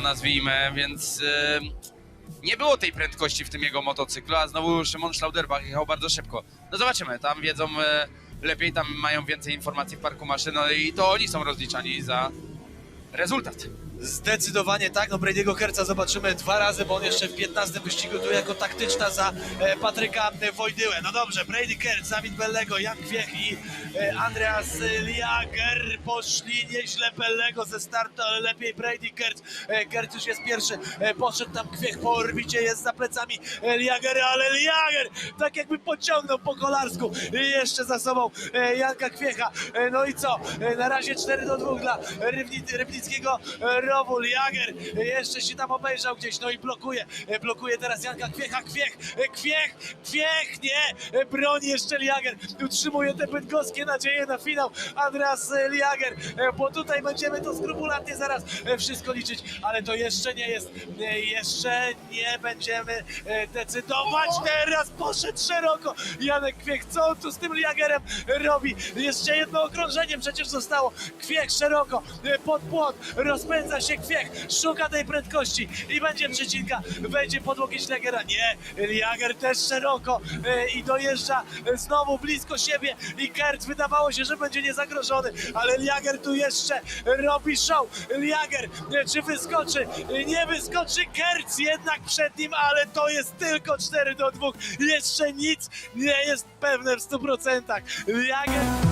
nazwijmy, więc nie było tej prędkości w tym jego motocyklu, a znowu Szymon Schlauderbach jechał bardzo szybko. No zobaczymy, tam wiedzą e, lepiej, tam mają więcej informacji w parku maszyn, no i to oni są rozliczani za rezultat. Zdecydowanie tak, no Brady'ego Herca zobaczymy dwa razy, bo on jeszcze w 15 wyścigu tu jako taktyczna za e, Patryka e, Wojdyłę. No dobrze, Brady Herc, Dawid Bellego, Jan Kwiech i e, Andreas Liager poszli nieźle Bellego ze startu, ale lepiej Brady Herc. E, Herc już jest pierwszy, poszedł tam Kwiech po orbicie, jest za plecami Liagera, ale Liager tak jakby pociągnął po kolarsku i jeszcze za sobą Janka Kwiecha. No i co? Na razie 4 do 2 dla Rybni- Rybnickiego Rowu. Jager jeszcze się tam obejrzał gdzieś, no i blokuje. Blokuje teraz Janka Kwiecha. Kwiech, Kwiech, Kwiech, nie! Broni jeszcze Liager. Utrzymuje te bydgoskie nadzieje na finał. Andreas Liager, bo tutaj będziemy to skrupulatnie zaraz wszystko liczyć, ale to jeszcze nie jest. Jeszcze nie będziemy decydować. Teraz poszedł szeroko Janek Kwiech. Co on tu z tym Liagerem robi? Jeszcze jedno okrążenie przecież zostało. Kwiech szeroko, pod płot, rozpędza się Kwiech, szuka tej prędkości i będzie przecinka, będzie pod łokieć Liagera. Nie, Liager też szeroko e, i dojeżdża e, znowu blisko siebie i Kert wydawało się, że będzie niezagrożony, ale Liager tu jeszcze robi show. Liager, e, czy wyskoczy? Nie wyskoczy Kerc jednak przed nim, ale to jest tylko 4 do 2. Jeszcze nic nie jest pewne w 100%. Liager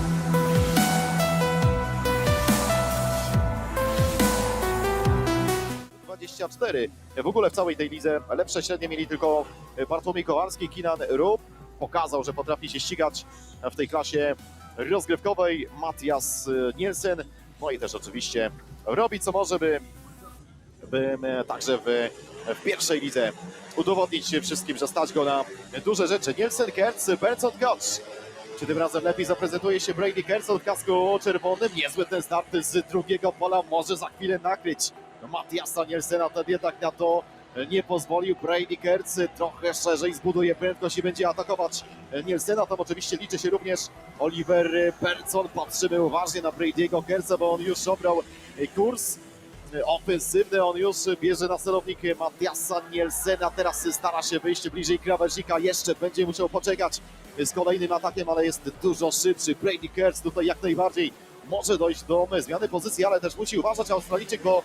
24. W ogóle w całej tej lidze lepsze średnie mieli tylko Bartłomiej Kowarski, Kinan Rup. Pokazał, że potrafi się ścigać w tej klasie rozgrywkowej. Matias Nielsen. No i też oczywiście robi co może, by, by także w, w pierwszej lidze udowodnić wszystkim, że stać go na duże rzeczy. Nielsen, Kertz, Benson Gotch. Czy tym razem lepiej zaprezentuje się Brady Kerson w kasku czerwonym? Niezły ten start z drugiego pola, może za chwilę nakryć Matiasa Nielsena, ten jednak na to nie pozwolił. Brady Kertz trochę szerzej zbuduje prędkość i będzie atakować Nielsena. Tam oczywiście liczy się również Oliver Percon. Patrzymy uważnie na Brady'ego Kertza, bo on już obrał kurs ofensywny. On już bierze na celownik Matiasa Nielsena. Teraz stara się wyjść bliżej krawężnika. Jeszcze będzie musiał poczekać z kolejnym atakiem, ale jest dużo szybszy. Brady Kertz tutaj jak najbardziej może dojść do zmiany pozycji, ale też musi uważać Australijczyk, bo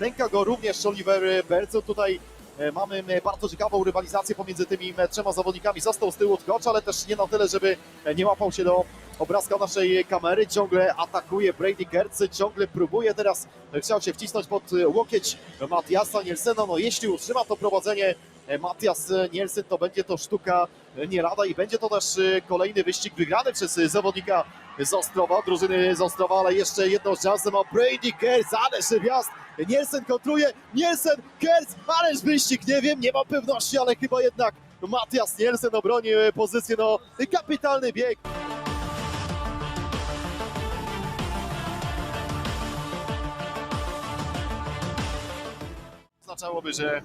nęka go również Oliver Berco. Tutaj e, mamy bardzo ciekawą rywalizację pomiędzy tymi trzema zawodnikami. Został z tyłu Tkocz, ale też nie na tyle, żeby nie łapał się do obrazka naszej kamery. Ciągle atakuje Brady Kertz, ciągle próbuje teraz, chciał się wcisnąć pod łokieć Matiasa Nielsena. No jeśli utrzyma to prowadzenie Matias Nielsen, to będzie to sztuka nie lada i będzie to też kolejny wyścig wygrany przez zawodnika z Ostrowa, drużyny z Ostrowa, ale jeszcze jedną szansę ma Brady Kertz, ależ wjazd, Nielsen kontruje, Nielsen, Kertz, ależ wyścig, nie wiem, nie mam pewności, ale chyba jednak Matias Nielsen obroni pozycję, no kapitalny bieg. Oznaczałoby, że,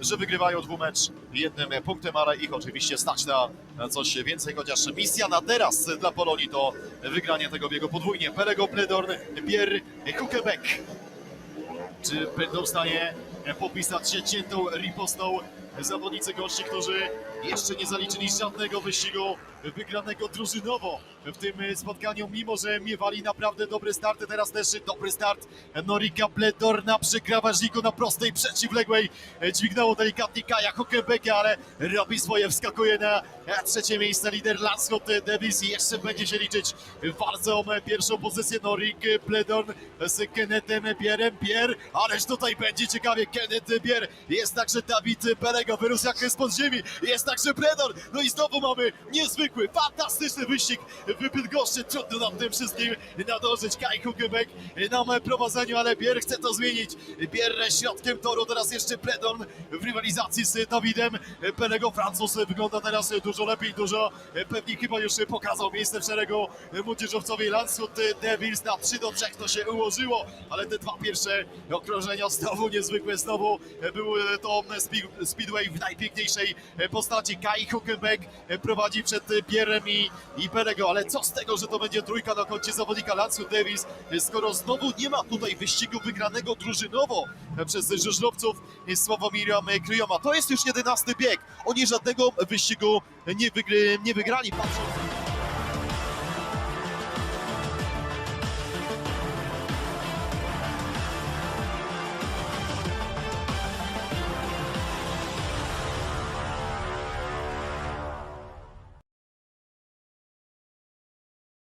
że wygrywają dwumecz jednym punktem, ale ich oczywiście stać na coś więcej, chociaż misja na teraz dla Polonii to wygranie tego biegu podwójnie. Perego, Pledorn, Pierre, Hukebeck. Czy będą w stanie popisać się ciętą ripostą zawodnicy gości, którzy jeszcze nie zaliczyli żadnego wyścigu wygranego drużynowo w tym spotkaniu, mimo że miewali naprawdę dobre starty. Teraz też dobry start Norika Bledorna przy krawężniku na prostej przeciwległej. Dźwignęło delikatnie Kaja Hokebeke, ale robi swoje, wskakuje na trzecie miejsce lider Lanskot Davis jeszcze będzie się liczyć walce o pierwszą pozycję Norik Bledorn z Kennethem Pierrem. Pierre, ależ tutaj będzie ciekawie. Kenneth Pierre, jest także Dawid Perego, wyrósł jak z podziemi, jest także Bledorn. No i znowu mamy niezwykły, fantastyczny wyścig w Bydgoszczy. Trudno nam tym wszystkim nadążyć. Kai Hukebeck na prowadzeniu, ale Bier chce to zmienić. Bier środkiem toru, teraz jeszcze Bledorn w rywalizacji z Dawidem Perego. Francuz wygląda teraz dużo lepiej, dużo pewnie chyba już pokazał miejsce w szeregu młodzieżowcowej Landshut Devils na 3 do 3 to się ułożyło, ale te dwa pierwsze okrążenia znowu niezwykłe, znowu był to speed- speedway w najpiękniejszej e, Kai Huckenbeck e, prowadzi przed e, Pierrem i, i Pelego, ale co z tego, że to będzie trójka na koncie zawodnika Lansu Davis, e, skoro znowu nie ma tutaj wyścigu wygranego drużynowo przez żużlowców Sławomira Kryjoma. To jest już jedenasty bieg. Oni żadnego wyścigu nie, wygry, nie wygrali, patrząc